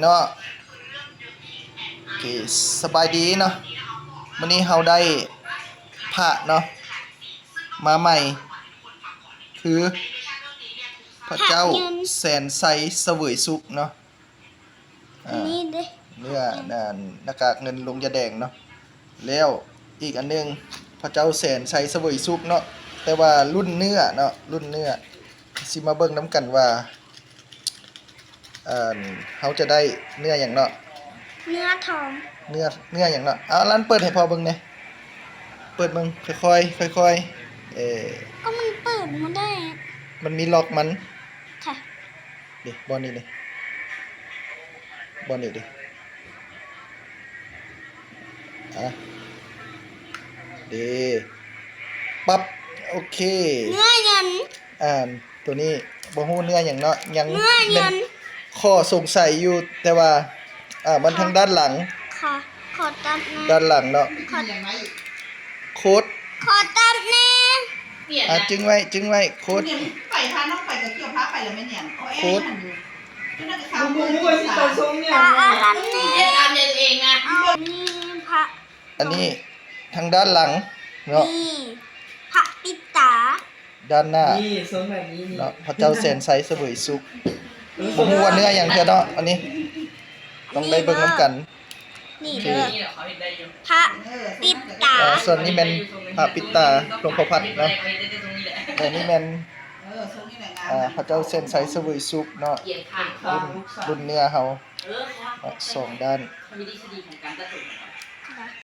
เนาะโอเคสบายดีเนาะวันนี้เราได้พระเนาะมาใหม่ คือพระเจ้าแสนไซเสวยสุขเนาะอันอ่านี้เด้เนื้อน่ะหน้ากากเงินลงยาแดงเนาะแล้วอีกอันหนึงพระเจ้าแสนไซเสวยสุขเนาะแต่ว่ารุ่นเนื้อเนาะรุ่นเนื้อสิมาเบิ่งน้ำกันว่า เอ่อเขาจะได้เนื้ออย่างเนาะเนื้อทองเนื้อเนื้ออย่างเนาะเอาร้านเปิดให้พอเบิ่งหน่อยเปิดเบิ่งค่อยๆค่อยๆเออก็มันเปิดมาได้มันมีล็อกมันค่ะดิบอลนี่เลยบอลนี่ดิอะดีปั๊บโอเค เนื้อยันอ่านตัวนี้บ่ฮู้เนื้ออย่างเนาะยังเนื้อยัเป็น ข้อสงสัยอยู่แต่ว่า อ่า มันทางด้านหลัง ขอขอตัดแน่ด้านหลังเนาะขอโค้ดขอตัดแน่เปลี่ยนอะนะจึงไว้จึงไว้โค้ด เนี่ยไปพาน้องไปกับเกี่ยวพาไปแล้วไม่เนี่ยโอ้ยโค้ด หันอยู่ก็น่าจะเข้าบุ้มืงอบุ้งที่ตัวสูงเนี่ยตาอันนี้เอ็ดอันเดียวเองนะเอานี่พระอันนี้ทางด้านหลังเนาะนี่พระปิตาด้านหน้านี่ทรงแบบนี้นี่เนาะพระเจ้าแสนไซเสวยสุข บ่ฮู้ว่าเนื้ออย่างเทื่อเนาะอันนี้ ต้องได้เบิ่งน้ำกัน นี่โอเคเด้อนี่เหรอเขาเห็นได้อยู่พระปิตาอ่าส่วนนี้แม่นพระปิตาหลวงพ่อพัดเนาะเขาเห็นได้ตรงนี้แหละแต่นี่แม่นเออทรงนี่แหละงามอ่าพระเจ้าแสนไซเสวยสุขเนาะเหยียดข้างสามลูกสามรุ่นเนื้อเฮาเออเนาะสองด้าน